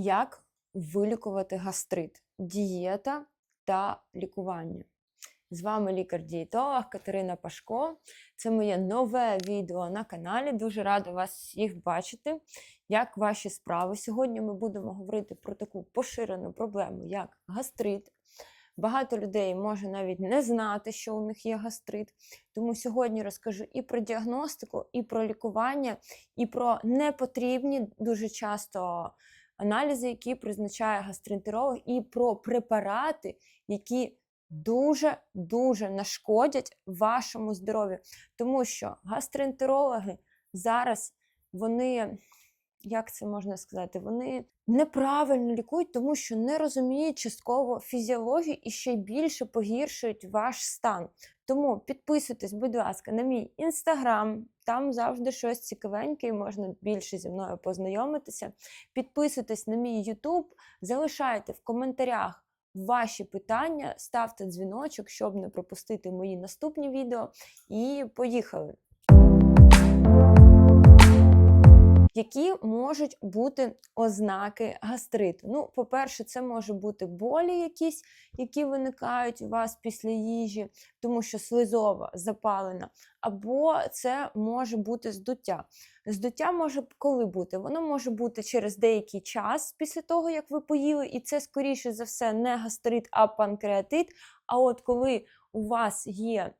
Як вилікувати гастрит, дієта та лікування. З вами лікар-дієтолог Катерина Пашко. Це моє нове відео на каналі. Дуже рада вас всіх бачити. Як ваші справи? Сьогодні ми будемо говорити про таку поширену проблему, як гастрит. Багато людей може навіть не знати, що у них є гастрит. Тому сьогодні розкажу і про діагностику, і про лікування, і про непотрібні дуже часто аналізи, які призначає гастроентеролог, і про препарати, які дуже-дуже нашкодять вашому здоров'ю. Тому що гастроентерологи зараз вони, як це можна сказати, вони неправильно лікують, тому що не розуміють частково фізіологію і ще більше погіршують ваш стан. Тому підписуйтесь, будь ласка, на мій інстаграм. Там завжди щось цікавеньке, і можна більше зі мною познайомитися. Підписуйтесь на мій Ютуб, залишайте в коментарях ваші питання, ставте дзвіночок, щоб не пропустити мої наступні відео. І поїхали! Які можуть бути ознаки гастриту? Ну, по-перше, це може бути болі якісь, які виникають у вас після їжі, тому що слизова запалена, або це може бути здуття. Здуття може коли бути? Воно може бути через деякий час після того, як ви поїли, і це, скоріше за все, не гастрит, а панкреатит. А от коли у вас є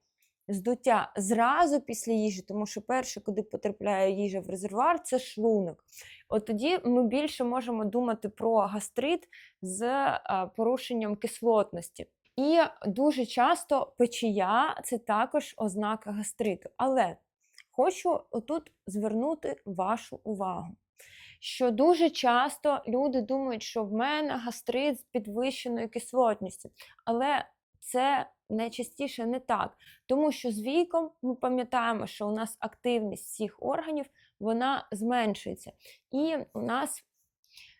здуття зразу після їжі, тому що перше, куди потрапляє їжа в резервуар, це шлунок. От тоді ми більше можемо думати про гастрит з порушенням кислотності. І дуже часто печія це також ознака гастриту. Але хочу отут звернути вашу увагу. Що дуже часто люди думають, що в мене гастрит з підвищеною кислотністю, але це найчастіше не так, тому що з віком ми пам'ятаємо, що у нас активність всіх органів вона зменшується, і у нас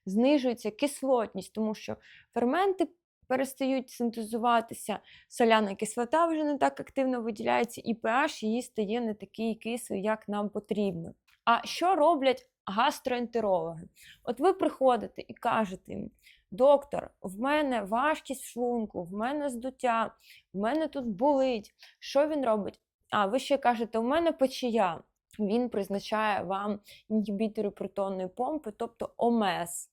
знижується кислотність, тому що ферменти перестають синтезуватися, соляна кислота вже не так активно виділяється, і pH її стає не такий кислий, як нам потрібно. А що роблять гастроентерологи? От ви приходите і кажете їм, доктор, в мене важкість в шлунку, в мене здуття, в мене тут болить. Що він робить? А ви ще кажете, у мене печія. Він призначає вам інгібітори протонної помпи, тобто ОМЕС.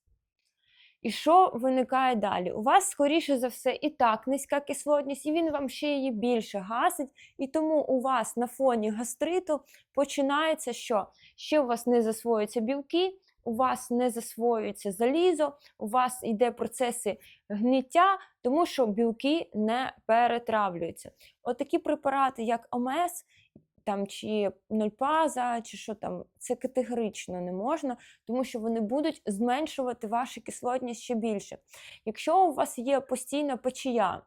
І що виникає далі? У вас, скоріше за все, і так низька кислотність, і він вам ще її більше гасить. І тому у вас на фоні гастриту починається, що ще у вас не засвоюються білки, у вас не засвоюється залізо, у вас йде процеси гниття, тому що білки не перетравлюються. Отакі препарати, як ОМС, там чи нольпаза, чи що там, це категорично не можна, тому що вони будуть зменшувати вашу кислотність ще більше. Якщо у вас є постійна печія,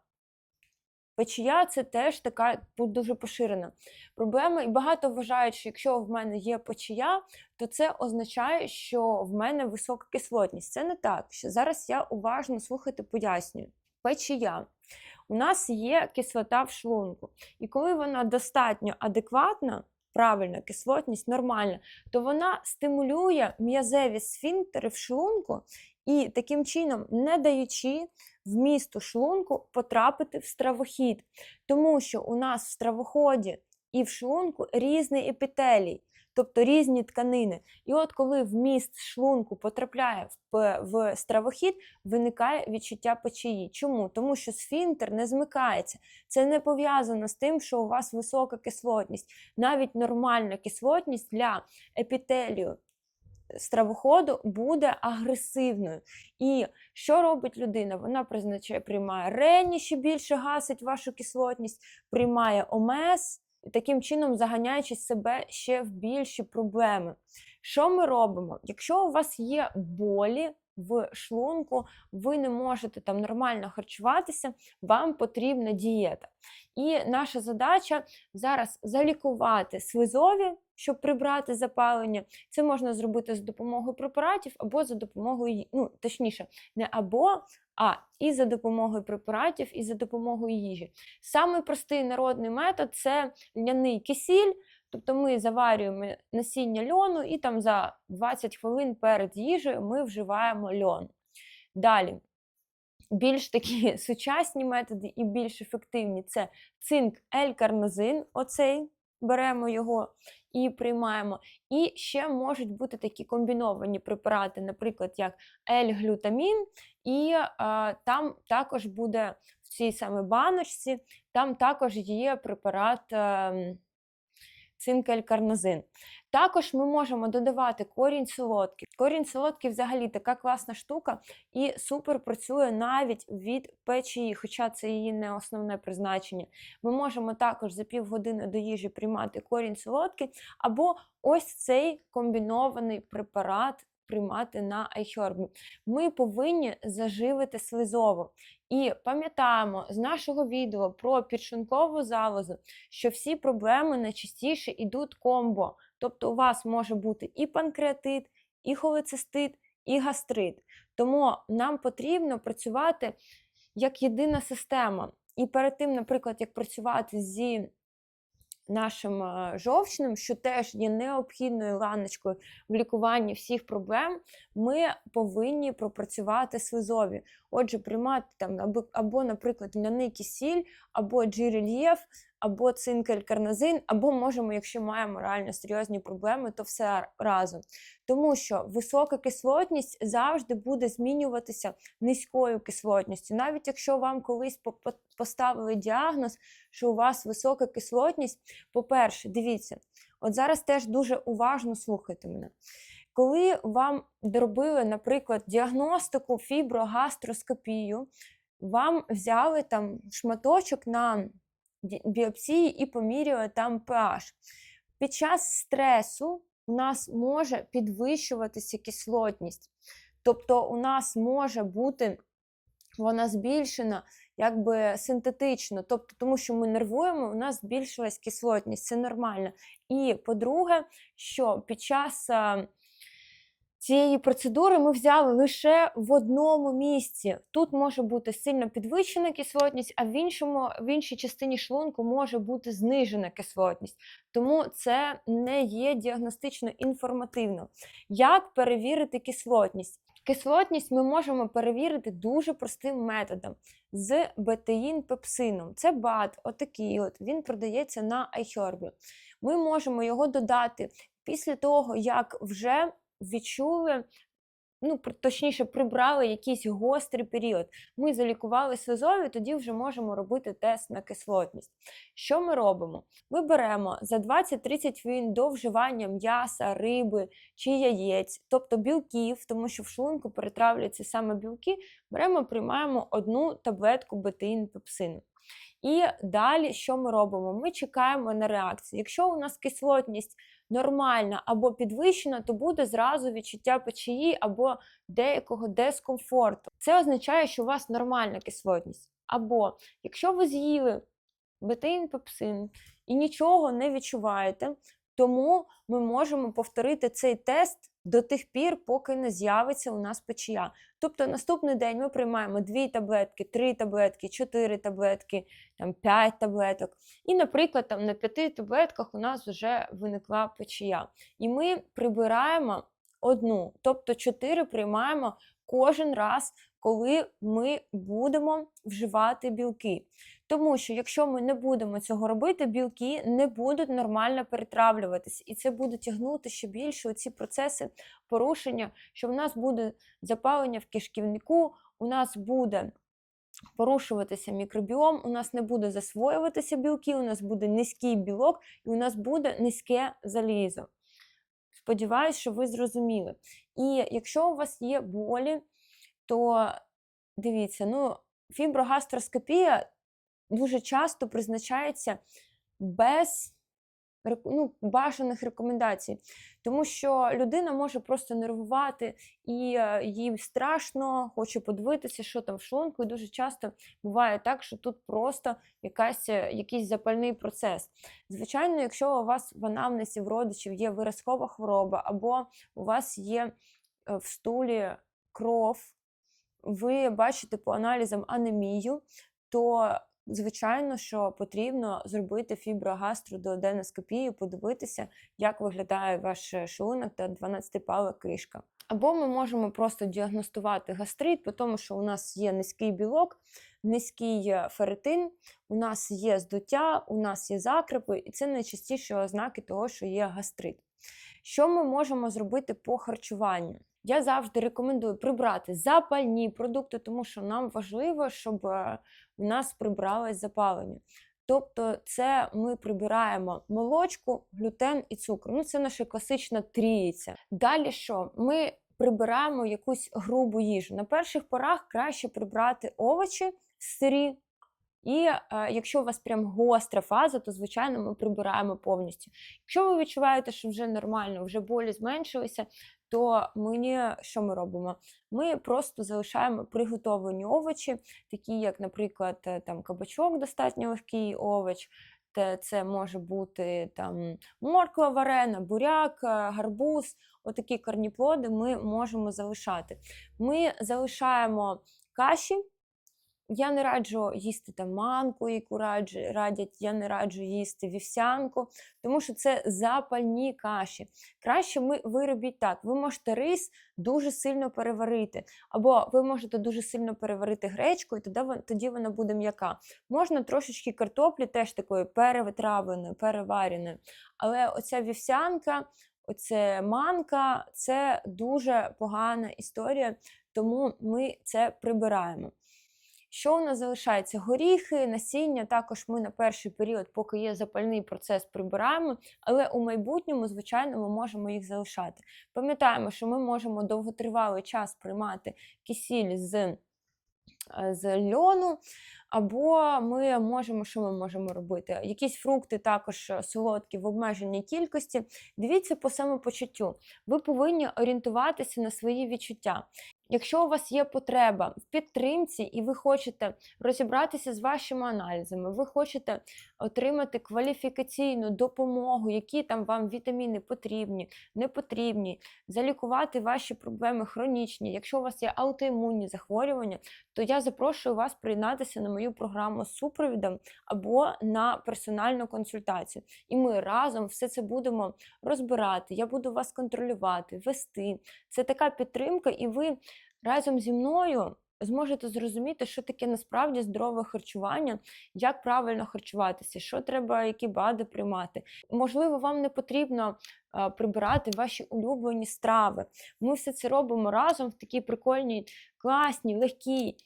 Печія це теж така дуже поширена проблема. І багато вважають, що якщо в мене є печія, то це означає, що в мене висока кислотність. Це не так. Зараз я уважно слухайте, пояснюю. Печія. У нас є кислота в шлунку. І коли вона достатньо адекватна, правильна кислотність нормальна, то вона стимулює м'язеві сфінктери в шлунку і таким чином, не даючи вмісту шлунку потрапити в стравохід. Тому що у нас в стравоході і в шлунку різний епітелій, тобто різні тканини. І от коли вміст шлунку потрапляє в, в стравохід, виникає відчуття печії. Чому? Тому що сфінктер не змикається. Це не пов'язано з тим, що у вас висока кислотність. Навіть нормальна кислотність для епітелію стравоходу буде агресивною. І що робить людина? Вона призначає, приймає рені, ще більше гасить вашу кислотність, приймає ОМС, таким чином заганяючи себе ще в більші проблеми. Що ми робимо? Якщо у вас є болі, в шлунку, ви не можете там нормально харчуватися, вам потрібна дієта. І наша задача зараз залікувати слизові, щоб прибрати запалення. Це можна зробити з допомогою препаратів або за допомогою, ну, точніше, не або, а і за допомогою препаратів, і за допомогою їжі. Самий простий народний метод це ляний кисіль. Тобто ми заварюємо насіння льону і там за 20 хвилин перед їжею ми вживаємо льон. Далі. Більш такі сучасні методи і більш ефективні це цинк L-карнозин, оцей беремо його і приймаємо. І ще можуть бути такі комбіновані препарати, наприклад, як L-глютамін, і е, там також буде в цій саме баночці, там також є препарат. А, цинкелькарнозин. Також ми можемо додавати корінь солодкий. Корінь солодкий взагалі така класна штука і супер працює навіть від печії, хоча це її не основне призначення. Ми можемо також за півгодини до їжі приймати корінь солодкий, або ось цей комбінований препарат. Приймати на iHerb. Ми повинні заживити слизово. І пам'ятаємо з нашого відео про підшлункову залозу, що всі проблеми найчастіше йдуть комбо. Тобто у вас може бути і панкреатит, і холецистит, і гастрит. Тому нам потрібно працювати як єдина система. І перед тим, наприклад, як працювати зі нашим жовчним, що теж є необхідною ланочкою в лікуванні всіх проблем, ми повинні пропрацювати слизові. Отже, приймати там або, наприклад, ляний кисіль, або джирельєф, або цинкелькарнозин, або можемо, якщо маємо реально серйозні проблеми, то все разом. Тому що висока кислотність завжди буде змінюватися низькою кислотністю. Навіть якщо вам колись поставили діагноз, що у вас висока кислотність, по-перше, дивіться, от зараз теж дуже уважно слухайте мене. Коли вам робили, наприклад, діагностику, фіброгастроскопію, вам взяли там шматочок на біопсії і поміряли там pH. Під час стресу у нас може підвищуватися кислотність. Тобто у нас може бути вона збільшена якби синтетично, тобто, тому що ми нервуємо, у нас збільшилась кислотність, це нормально. І по-друге, що під час цієї процедури ми взяли лише в одному місці. Тут може бути сильно підвищена кислотність, а в іншому, в іншій частині шлунку може бути знижена кислотність. Тому це не є діагностично інформативно. Як перевірити кислотність? Кислотність ми можемо перевірити дуже простим методом з бетеїн-пепсином. Це БАД, отакий от, він продається на iHerb. Ми можемо його додати після того, як вже відчули, ну, точніше, прибрали якийсь гострий період. Ми залікували слизові, тоді вже можемо робити тест на кислотність. Що ми робимо? Ми беремо за 20-30 хвилин до вживання м'яса, риби чи яєць, тобто білків, тому що в шлунку перетравлюються саме білки, беремо, приймаємо одну таблетку бетеїн пепсину. І далі, що ми робимо? Ми чекаємо на реакцію. Якщо у нас кислотність нормальна або підвищена, то буде зразу відчуття печії або деякого дискомфорту. Це означає, що у вас нормальна кислотність. Або якщо ви з'їли бетин, пепсин і нічого не відчуваєте, тому ми можемо повторити цей тест до тих пір, поки не з'явиться у нас печія. Тобто наступний день ми приймаємо 2 таблетки, 3 таблетки, 4 таблетки, там 5 таблеток. І, наприклад, там на 5 таблетках у нас вже виникла печія. І ми прибираємо одну, тобто 4 приймаємо кожен раз, коли ми будемо вживати білки. Тому що, якщо ми не будемо цього робити, білки не будуть нормально перетравлюватися, і це буде тягнути ще більше ці процеси порушення, що в нас буде запалення в кишківнику, у нас буде. Порушуватися мікробіом, у нас не буде засвоюватися білки, у нас буде низький білок і у нас буде низьке залізо. Сподіваюсь, що ви зрозуміли. І якщо у вас є болі, то дивіться, ну, фіброгастроскопія дуже часто призначається без ну, бажаних рекомендацій, тому що людина може просто нервувати і е, їй страшно, хоче подивитися, що там в шлунку, і дуже часто буває так, що тут просто якась, е, якийсь запальний процес. Звичайно, якщо у вас в анамнесі в родичів є виразкова хвороба, або у вас є е, в стулі кров, ви бачите по аналізам анемію, то Звичайно, що потрібно зробити фіброгастродооденоскопію, подивитися, як виглядає ваш шлунок та 12-пала кишка. Або ми можемо просто діагностувати гастрит, тому що у нас є низький білок, низький ферритин, у нас є здуття, у нас є закрепи, і це найчастіші ознаки того, що є гастрит. Що ми можемо зробити по харчуванню? Я завжди рекомендую прибрати запальні продукти, тому що нам важливо, щоб е, у нас прибралось запалення. Тобто, це ми прибираємо молочку, глютен і цукор. Ну, це наша класична трійця. Далі що? Ми прибираємо якусь грубу їжу. На перших порах краще прибрати овочі сирі. І е, якщо у вас прям гостра фаза, то звичайно ми прибираємо повністю. Якщо ви відчуваєте, що вже нормально, вже болі зменшилися, то мені що ми робимо? Ми просто залишаємо приготовані овочі, такі як, наприклад, е, там кабачок, достатньо легкий овоч. Це може бути там морква варена, буряк, е, гарбуз. Отакі корніплоди ми можемо залишати. Ми залишаємо каші. Я не раджу їсти там манку, яку радять, я не раджу їсти вівсянку, тому що це запальні каші. Краще ми виробіть так. Ви можете рис дуже сильно переварити, або ви можете дуже сильно переварити гречку, і тоді, вона буде м'яка. Можна трошечки картоплі, теж такої перевитравленої, перевареної. Але оця вівсянка, оце манка це дуже погана історія, тому ми це прибираємо. Що у нас залишається? Горіхи, насіння. Також ми на перший період, поки є запальний процес, прибираємо, але у майбутньому, звичайно, ми можемо їх залишати. Пам'ятаємо, що ми можемо довготривалий час приймати кисіль з, з льону, або ми можемо, що ми можемо робити? Якісь фрукти також е, солодкі в обмеженій кількості. Дивіться по самопочуттю. Ви повинні орієнтуватися на свої відчуття. Якщо у вас є потреба в підтримці, і ви хочете розібратися з вашими аналізами, ви хочете отримати кваліфікаційну допомогу, які там вам вітаміни потрібні, не потрібні, залікувати ваші проблеми хронічні. Якщо у вас є аутоімунні захворювання, то я запрошую вас приєднатися на мою програму з супровідом або на персональну консультацію. І ми разом все це будемо розбирати. Я буду вас контролювати, вести. Це така підтримка, і ви разом зі мною зможете зрозуміти, що таке насправді здорове харчування, як правильно харчуватися, що треба, які БАДи приймати. Можливо, вам не потрібно прибирати ваші улюблені страви. Ми все це робимо разом в такій прикольній, класній, легкій.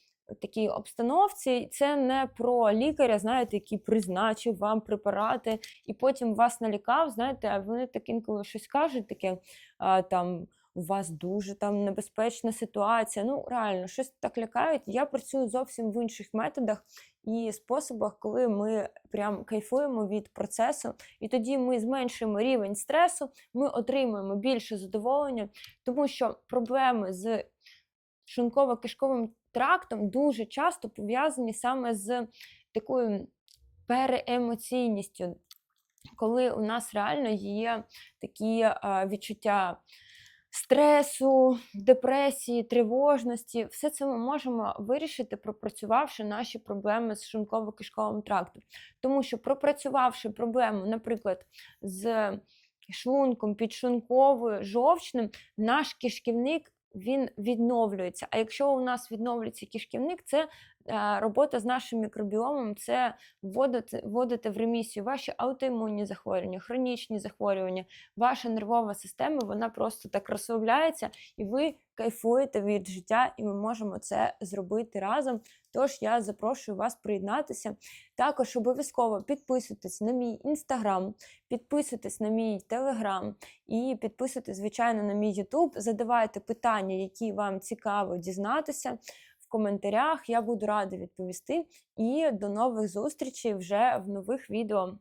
Такій обстановці це не про лікаря, знаєте, який призначив вам препарати і потім вас налікав. Знаєте, а вони так інколи щось кажуть, таке а, там у вас дуже там небезпечна ситуація. Ну, реально, щось так лякають. Я працюю зовсім в інших методах і способах, коли ми прям кайфуємо від процесу, і тоді ми зменшуємо рівень стресу, ми отримуємо більше задоволення, тому що проблеми з шлунково-кишковим трактом дуже часто пов'язані саме з такою переемоційністю, коли у нас реально є такі а, відчуття стресу, депресії, тривожності, все це ми можемо вирішити, пропрацювавши наші проблеми з шлунково-кишковим трактом. Тому що пропрацювавши проблему, наприклад, з шлунком, підшлунковою, жовчним, наш кишківник він відновлюється. А якщо у нас відновлюється кишківник, це робота з нашим мікробіомом, це вводити, вводити в ремісію ваші аутоімунні захворювання, хронічні захворювання, ваша нервова система, вона просто так розслабляється, і ви кайфуєте від життя, і ми можемо це зробити разом. Тож я запрошую вас приєднатися. Також обов'язково підписуйтесь на мій інстаграм, підписуйтесь на мій телеграм і підписуйтесь, звичайно, на мій Ютуб. Задавайте питання, які вам цікаво дізнатися. Коментарях я буду рада відповісти. І до нових зустрічей вже в нових відео.